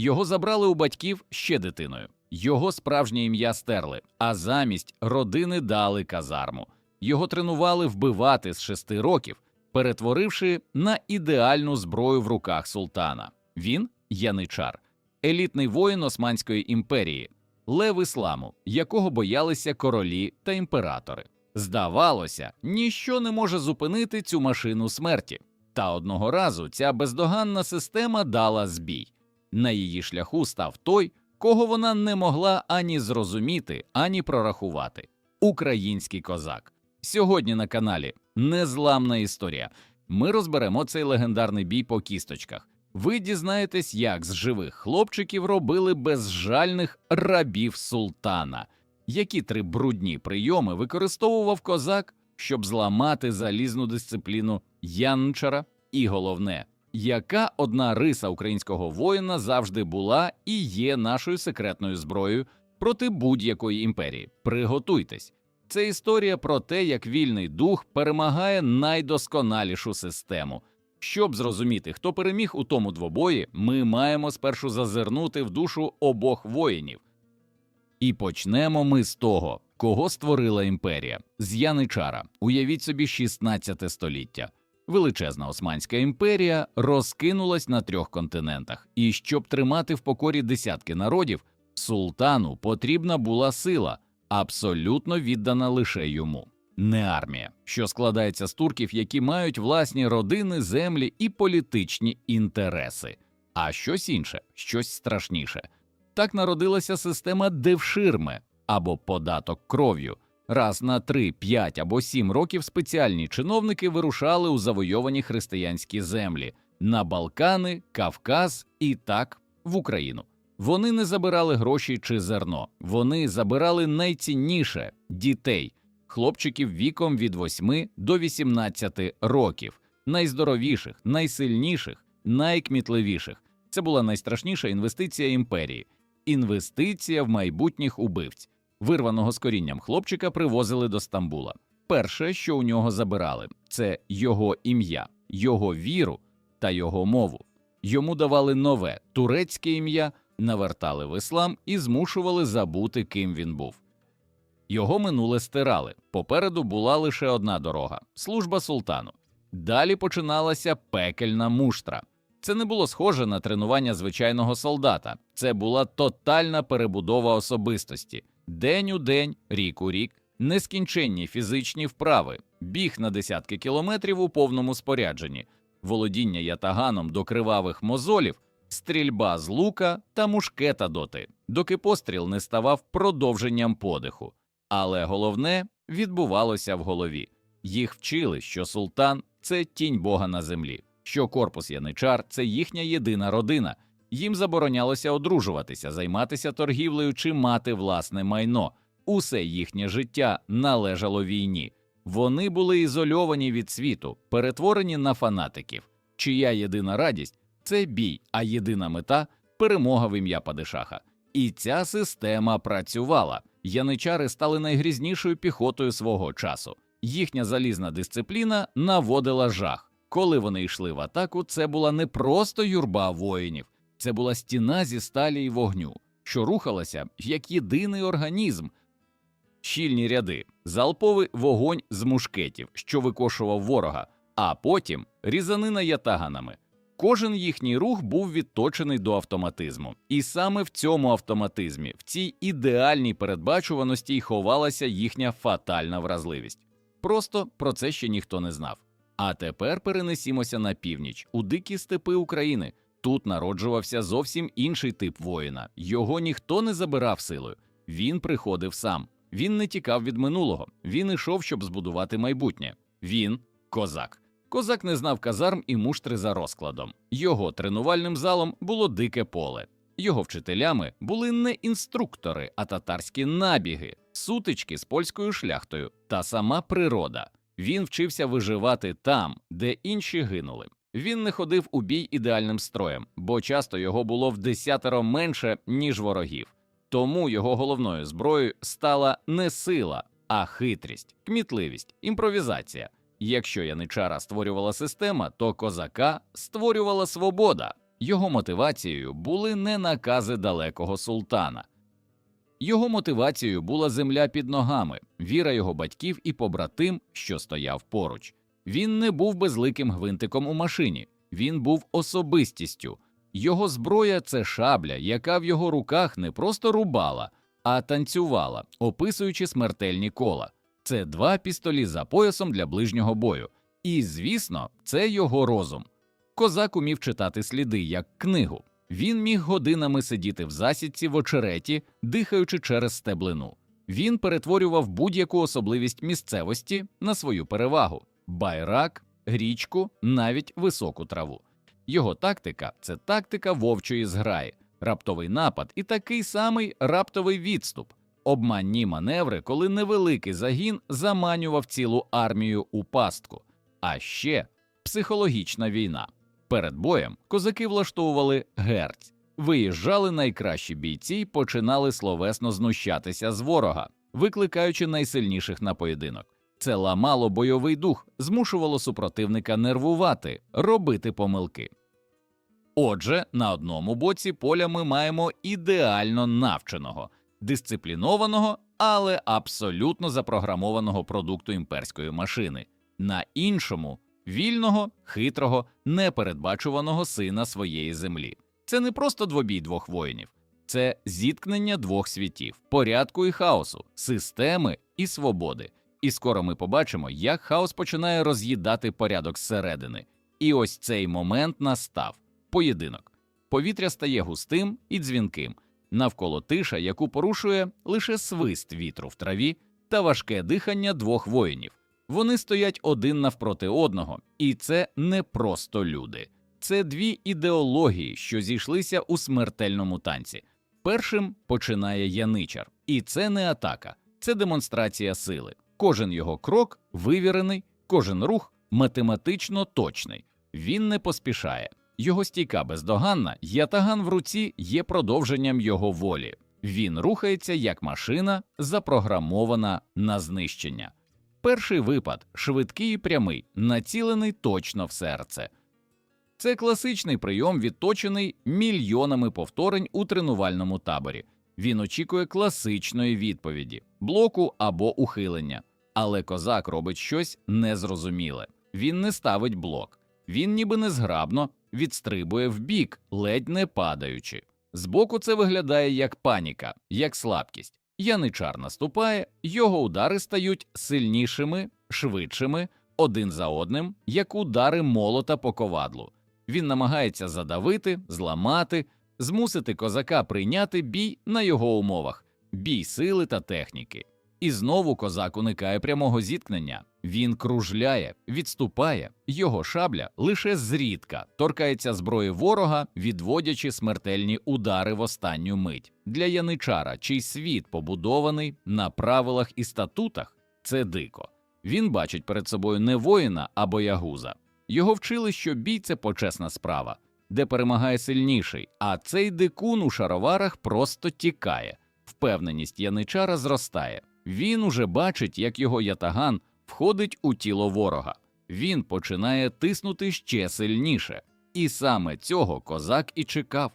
Його забрали у батьків ще дитиною. Його справжнє ім'я стерли, а замість родини дали казарму. Його тренували вбивати з шести років, перетворивши на ідеальну зброю в руках султана. Він яничар, елітний воїн Османської імперії, лев ісламу, якого боялися королі та імператори. Здавалося, ніщо не може зупинити цю машину смерті. Та одного разу ця бездоганна система дала збій. На її шляху став той, кого вона не могла ані зрозуміти, ані прорахувати український козак. Сьогодні на каналі Незламна історія. Ми розберемо цей легендарний бій по кісточках. Ви дізнаєтесь, як з живих хлопчиків робили безжальних рабів султана, які три брудні прийоми використовував козак, щоб зламати залізну дисципліну янчара, і головне, яка одна риса українського воїна завжди була і є нашою секретною зброєю проти будь-якої імперії. Приготуйтесь. Це історія про те, як вільний дух перемагає найдосконалішу систему. Щоб зрозуміти, хто переміг у тому двобої, ми маємо спершу зазирнути в душу обох воїнів. І почнемо ми з того, кого створила імперія з Яничара. Уявіть собі 16 століття. Величезна Османська імперія розкинулась на трьох континентах, і щоб тримати в покорі десятки народів, султану потрібна була сила, абсолютно віддана лише йому. Не армія, що складається з турків, які мають власні родини, землі і політичні інтереси, а щось інше, щось страшніше. Так народилася система девширме або податок кров'ю. Раз на 3, 5 або 7 років спеціальні чиновники вирушали у завойовані християнські землі на Балкани, Кавказ і так в Україну. Вони не забирали гроші чи зерно, вони забирали найцінніше дітей, хлопчиків віком від 8 до 18 років, найздоровіших, найсильніших, найкмітливіших. Це була найстрашніша інвестиція імперії інвестиція в майбутніх убивць. Вирваного з корінням хлопчика привозили до Стамбула. Перше, що у нього забирали, це його ім'я, його віру та його мову. Йому давали нове турецьке ім'я, навертали в іслам і змушували забути, ким він був. Його минуле стирали. Попереду була лише одна дорога служба султану. Далі починалася пекельна муштра. Це не було схоже на тренування звичайного солдата, це була тотальна перебудова особистості день у день, рік у рік, нескінченні фізичні вправи, біг на десятки кілометрів у повному спорядженні, володіння ятаганом до кривавих мозолів, стрільба з лука та мушкета доти, доки постріл не ставав продовженням подиху. Але головне відбувалося в голові. Їх вчили, що султан це тінь Бога на землі, що корпус яничар це їхня єдина родина. Їм заборонялося одружуватися, займатися торгівлею чи мати власне майно. Усе їхнє життя належало війні. Вони були ізольовані від світу, перетворені на фанатиків, чия єдина радість це бій, а єдина мета перемога в ім'я Падишаха. І ця система працювала. Яничари стали найгрізнішою піхотою свого часу. Їхня залізна дисципліна наводила жах. Коли вони йшли в атаку, це була не просто юрба воїнів, це була стіна зі сталі й вогню, що рухалася як єдиний організм. Щільні ряди, залповий вогонь з мушкетів, що викошував ворога, а потім різанина ятаганами. Кожен їхній рух був відточений до автоматизму, і саме в цьому автоматизмі, в цій ідеальній передбачуваності й ховалася їхня фатальна вразливість. Просто про це ще ніхто не знав. А тепер перенесімося на північ, у дикі степи України. Тут народжувався зовсім інший тип воїна. Його ніхто не забирав силою. Він приходив сам. Він не тікав від минулого. Він ішов, щоб збудувати майбутнє. Він козак. Козак не знав казарм і муштри за розкладом. Його тренувальним залом було дике поле. Його вчителями були не інструктори, а татарські набіги, сутички з польською шляхтою та сама природа. Він вчився виживати там, де інші гинули. Він не ходив у бій ідеальним строєм, бо часто його було в десятеро менше, ніж ворогів. Тому його головною зброєю стала не сила, а хитрість, кмітливість, імпровізація. Якщо яничара створювала система, то козака створювала свобода. Його мотивацією були не накази далекого султана. Його мотивацією була земля під ногами, віра його батьків і побратим, що стояв поруч. Він не був безликим гвинтиком у машині, він був особистістю. Його зброя це шабля, яка в його руках не просто рубала, а танцювала, описуючи смертельні кола. Це два пістолі за поясом для ближнього бою. І, звісно, це його розум. Козак умів читати сліди як книгу. Він міг годинами сидіти в засідці в очереті, дихаючи через стеблину. Він перетворював будь-яку особливість місцевості на свою перевагу байрак, річку, навіть високу траву. Його тактика це тактика вовчої зграї, раптовий напад і такий самий раптовий відступ, обманні маневри, коли невеликий загін заманював цілу армію у пастку. А ще психологічна війна. Перед боєм козаки влаштовували герць, виїжджали найкращі бійці й починали словесно знущатися з ворога, викликаючи найсильніших на поєдинок. Це ламало бойовий дух, змушувало супротивника нервувати, робити помилки. Отже, на одному боці поля ми маємо ідеально навченого, дисциплінованого, але абсолютно запрограмованого продукту імперської машини, на іншому вільного, хитрого, непередбачуваного сина своєї землі. Це не просто двобій двох воїнів, це зіткнення двох світів, порядку і хаосу, системи і свободи. І скоро ми побачимо, як хаос починає роз'їдати порядок зсередини. І ось цей момент настав поєдинок. Повітря стає густим і дзвінким, навколо тиша, яку порушує лише свист вітру в траві та важке дихання двох воїнів. Вони стоять один навпроти одного, і це не просто люди. Це дві ідеології, що зійшлися у смертельному танці. Першим починає яничар, і це не атака, це демонстрація сили. Кожен його крок вивірений, кожен рух математично точний. Він не поспішає. Його стійка бездоганна, ятаган в руці є продовженням його волі. Він рухається як машина, запрограмована на знищення. Перший випад швидкий і прямий, націлений точно в серце. Це класичний прийом, відточений мільйонами повторень у тренувальному таборі. Він очікує класичної відповіді, блоку або ухилення. Але козак робить щось незрозуміле. Він не ставить блок, він ніби незграбно відстрибує вбік, ледь не падаючи. Збоку це виглядає як паніка, як слабкість. Яничар наступає, його удари стають сильнішими, швидшими, один за одним, як удари молота по ковадлу. Він намагається задавити, зламати, змусити козака прийняти бій на його умовах, бій сили та техніки. І знову козак уникає прямого зіткнення. Він кружляє, відступає, його шабля лише зрідка торкається зброї ворога, відводячи смертельні удари в останню мить. Для яничара, чий світ побудований на правилах і статутах, це дико. Він бачить перед собою не воїна а боягуза. Його вчили, що бій це почесна справа, де перемагає сильніший, а цей дикун у шароварах просто тікає. Впевненість яничара зростає. Він уже бачить, як його ятаган входить у тіло ворога. Він починає тиснути ще сильніше, і саме цього козак і чекав.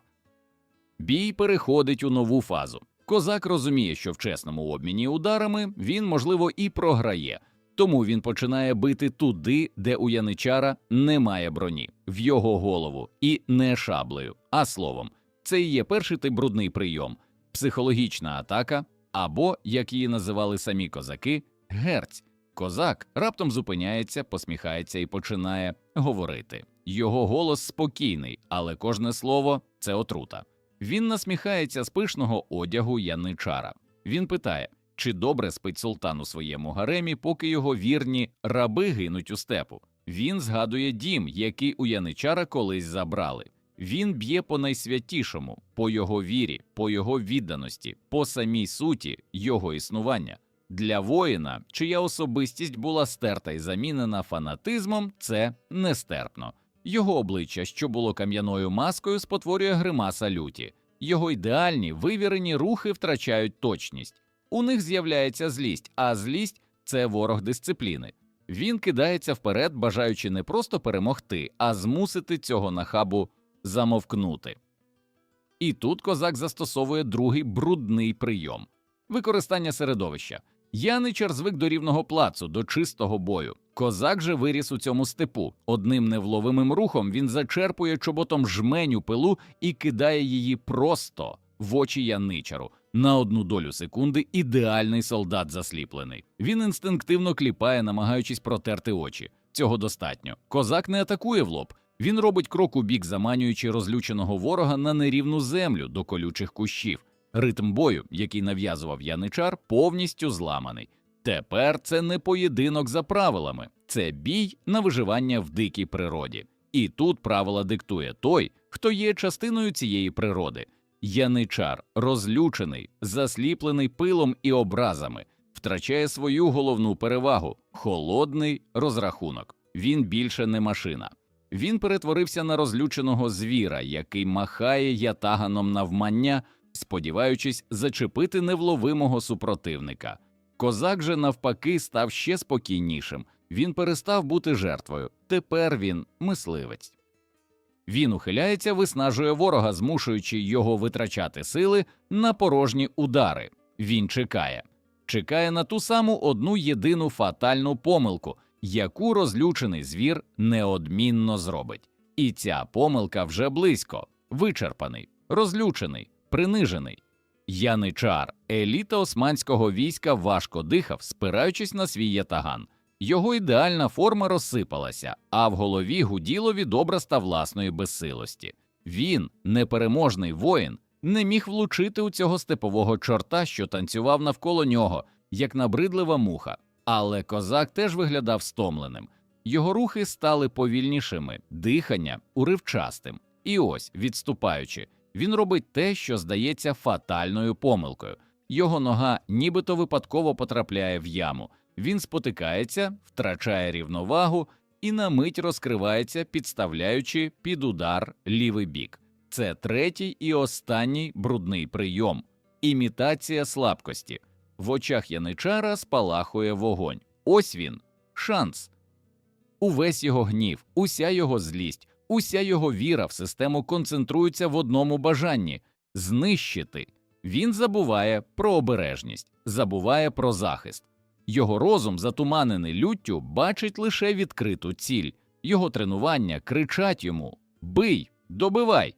Бій переходить у нову фазу. Козак розуміє, що в чесному обміні ударами він, можливо, і програє, тому він починає бити туди, де у яничара немає броні, в його голову, і не шаблею, а словом. Це і є перший тип брудний прийом психологічна атака, або, як її називали самі козаки, герць. Козак раптом зупиняється, посміхається і починає говорити. Його голос спокійний, але кожне слово це отрута. Він насміхається з пишного одягу яничара. Він питає, чи добре спить султан у своєму гаремі, поки його вірні раби гинуть у степу. Він згадує дім, який у яничара колись забрали. Він б'є по найсвятішому, по його вірі, по його відданості, по самій суті його існування. Для воїна, чия особистість була стерта і замінена фанатизмом, це нестерпно. Його обличчя, що було кам'яною маскою, спотворює гримаса люті. Його ідеальні вивірені рухи втрачають точність. У них з'являється злість, а злість це ворог дисципліни. Він кидається вперед, бажаючи не просто перемогти, а змусити цього нахабу замовкнути. І тут козак застосовує другий брудний прийом використання середовища. Яничар звик до рівного плацу, до чистого бою. Козак же виріс у цьому степу. Одним невловимим рухом він зачерпує чоботом жменю пилу і кидає її просто в очі яничару. На одну долю секунди ідеальний солдат засліплений. Він інстинктивно кліпає, намагаючись протерти очі. Цього достатньо. Козак не атакує в лоб. Він робить крок у бік, заманюючи розлюченого ворога на нерівну землю до колючих кущів. Ритм бою, який нав'язував яничар, повністю зламаний. Тепер це не поєдинок за правилами, це бій на виживання в дикій природі. І тут правила диктує той, хто є частиною цієї природи. Яничар, розлючений, засліплений пилом і образами, втрачає свою головну перевагу холодний розрахунок. Він більше не машина. Він перетворився на розлюченого звіра, який махає ятаганом навмання, сподіваючись зачепити невловимого супротивника. Козак же, навпаки, став ще спокійнішим. Він перестав бути жертвою. Тепер він мисливець. Він ухиляється, виснажує ворога, змушуючи його витрачати сили на порожні удари. Він чекає, чекає на ту саму одну єдину фатальну помилку, яку розлючений звір неодмінно зробить. І ця помилка вже близько, вичерпаний, розлючений, принижений. Яничар, еліта османського війська, важко дихав, спираючись на свій ятаган. Його ідеальна форма розсипалася, а в голові гуділо від образа власної безсилості. Він, непереможний воїн, не міг влучити у цього степового чорта, що танцював навколо нього, як набридлива муха. Але козак теж виглядав стомленим. Його рухи стали повільнішими, дихання уривчастим. І ось, відступаючи, він робить те, що здається фатальною помилкою. Його нога нібито випадково потрапляє в яму. Він спотикається, втрачає рівновагу і на мить розкривається, підставляючи під удар лівий бік. Це третій і останній брудний прийом імітація слабкості. В очах яничара спалахує вогонь. Ось він, шанс. Увесь його гнів, уся його злість, уся його віра в систему концентрується в одному бажанні знищити. Він забуває про обережність, забуває про захист. Його розум, затуманений люттю, бачить лише відкриту ціль. Його тренування кричать йому Бий, добивай.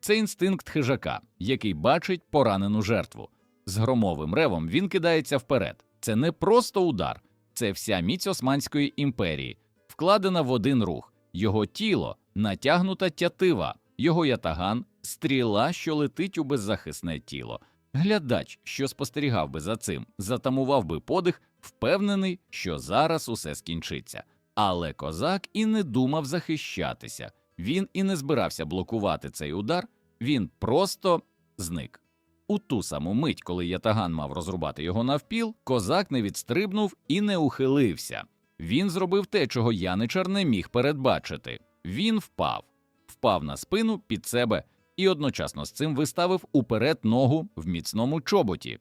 Це інстинкт хижака, який бачить поранену жертву. З громовим ревом він кидається вперед. Це не просто удар, це вся міць Османської імперії, вкладена в один рух, його тіло, натягнута тятива, його ятаган, стріла, що летить у беззахисне тіло. Глядач, що спостерігав би за цим, затамував би подих, впевнений, що зараз усе скінчиться. Але козак і не думав захищатися. Він і не збирався блокувати цей удар, він просто зник. У ту саму мить, коли ятаган мав розрубати його навпіл, козак не відстрибнув і не ухилився. Він зробив те, чого яничар не міг передбачити. Він впав, впав на спину під себе і одночасно з цим виставив уперед ногу в міцному чоботі.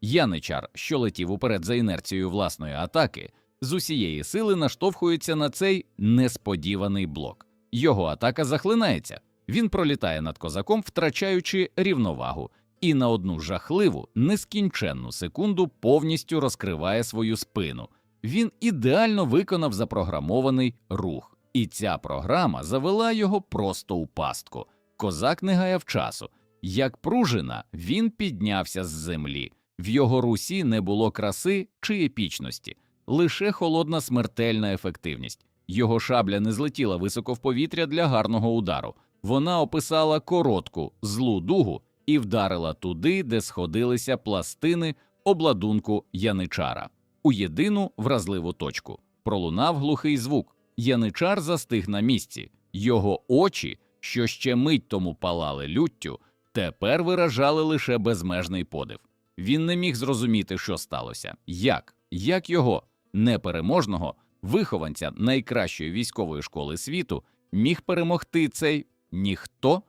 Яничар, що летів уперед за інерцією власної атаки, з усієї сили наштовхується на цей несподіваний блок. Його атака захлинається. Він пролітає над козаком, втрачаючи рівновагу, і на одну жахливу, нескінченну секунду повністю розкриває свою спину. Він ідеально виконав запрограмований рух, і ця програма завела його просто у пастку. Козак не гаяв часу. Як пружина, він піднявся з землі. В його русі не було краси чи епічності, лише холодна смертельна ефективність. Його шабля не злетіла високо в повітря для гарного удару. Вона описала коротку злу дугу і вдарила туди, де сходилися пластини обладунку яничара, у єдину вразливу точку. Пролунав глухий звук. Яничар застиг на місці. Його очі, що ще мить тому палали люттю, тепер виражали лише безмежний подив. Він не міг зрозуміти, що сталося, як, як його непереможного вихованця найкращої військової школи світу міг перемогти цей ніхто.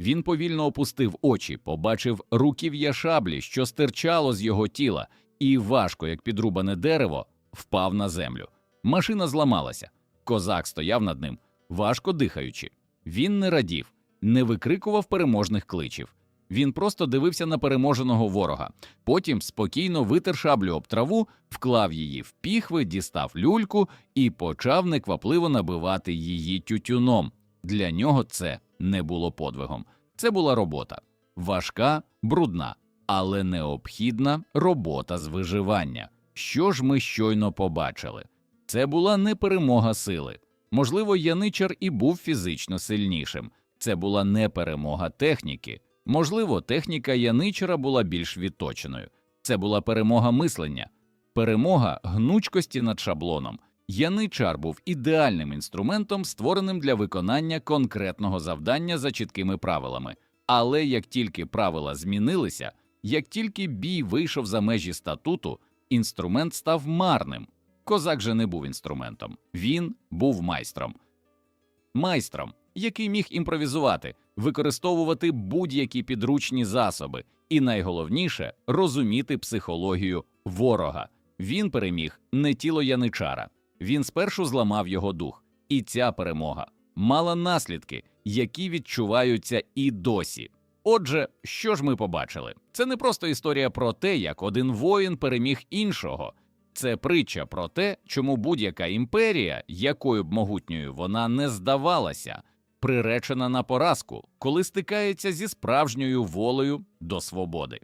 Він повільно опустив очі, побачив руків'я шаблі, що стирчало з його тіла, і важко, як підрубане дерево, впав на землю. Машина зламалася. Козак стояв над ним, важко дихаючи. Він не радів, не викрикував переможних кличів. Він просто дивився на переможеного ворога. Потім спокійно витер шаблю об траву, вклав її в піхви, дістав люльку і почав неквапливо набивати її тютюном. Для нього це не було подвигом. Це була робота важка, брудна, але необхідна робота з виживання. Що ж ми щойно побачили? Це була не перемога сили. Можливо, Яничар і був фізично сильнішим. Це була не перемога техніки. Можливо, техніка Яничара була більш відточеною. Це була перемога мислення, перемога гнучкості над шаблоном. Яничар був ідеальним інструментом, створеним для виконання конкретного завдання за чіткими правилами. Але як тільки правила змінилися, як тільки бій вийшов за межі статуту, інструмент став марним. Козак же не був інструментом, він був майстром. Майстром, який міг імпровізувати, використовувати будь-які підручні засоби, і найголовніше розуміти психологію ворога. Він переміг не тіло яничара, він спершу зламав його дух, і ця перемога мала наслідки, які відчуваються і досі. Отже, що ж ми побачили? Це не просто історія про те, як один воїн переміг іншого. Це притча про те, чому будь-яка імперія, якою б могутньою вона не здавалася, приречена на поразку, коли стикається зі справжньою волею до свободи.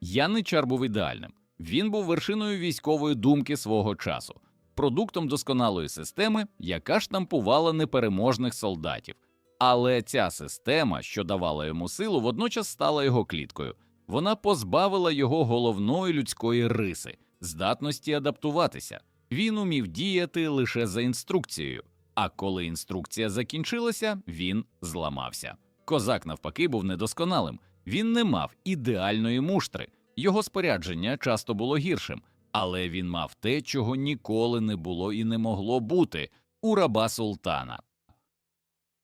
Яничар був ідеальним. Він був вершиною військової думки свого часу, продуктом досконалої системи, яка штампувала непереможних солдатів. Але ця система, що давала йому силу, водночас стала його кліткою. Вона позбавила його головної людської риси здатності адаптуватися. Він умів діяти лише за інструкцією. А коли інструкція закінчилася, він зламався. Козак, навпаки, був недосконалим. Він не мав ідеальної муштри, його спорядження часто було гіршим, але він мав те, чого ніколи не було і не могло бути у раба султана.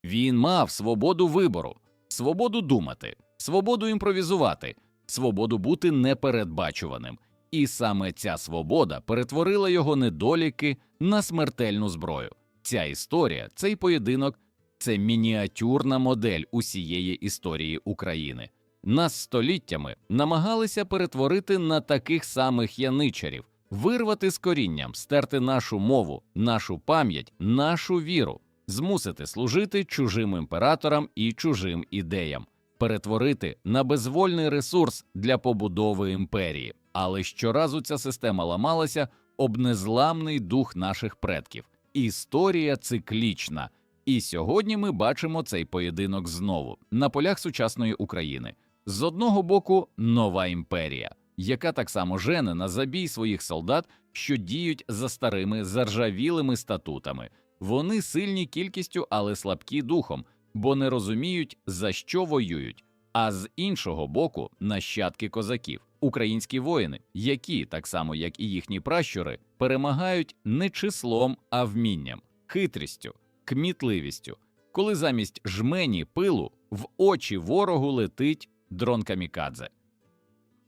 Він мав свободу вибору, свободу думати, свободу імпровізувати, свободу бути непередбачуваним. І саме ця свобода перетворила його недоліки на смертельну зброю. Ця історія, цей поєдинок це мініатюрна модель усієї історії України. Нас століттями намагалися перетворити на таких самих яничарів, вирвати з корінням, стерти нашу мову, нашу пам'ять, нашу віру, змусити служити чужим імператорам і чужим ідеям, перетворити на безвольний ресурс для побудови імперії. Але щоразу ця система ламалася об незламний дух наших предків. Історія циклічна. І сьогодні ми бачимо цей поєдинок знову на полях сучасної України. З одного боку, нова імперія, яка так само жене на забій своїх солдат, що діють за старими заржавілими статутами. Вони сильні кількістю, але слабкі духом, бо не розуміють, за що воюють. А з іншого боку, нащадки козаків, українські воїни, які, так само як і їхні пращури, перемагають не числом, а вмінням, хитрістю, кмітливістю, коли замість жмені пилу в очі ворогу летить дрон камікадзе,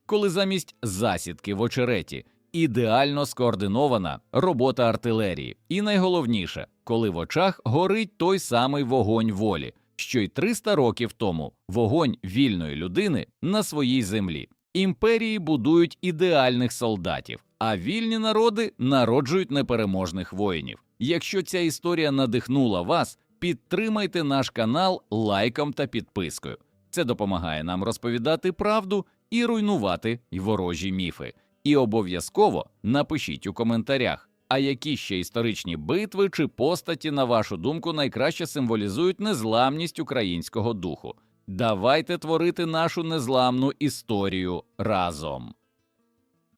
коли замість засідки в очереті ідеально скоординована робота артилерії, і найголовніше, коли в очах горить той самий вогонь волі, що й 300 років тому вогонь вільної людини на своїй землі. Імперії будують ідеальних солдатів, а вільні народи народжують непереможних воїнів. Якщо ця історія надихнула вас, підтримайте наш канал лайком та підпискою. Це допомагає нам розповідати правду і руйнувати ворожі міфи. І обов'язково напишіть у коментарях, а які ще історичні битви чи постаті, на вашу думку, найкраще символізують незламність українського духу. Давайте творити нашу незламну історію разом.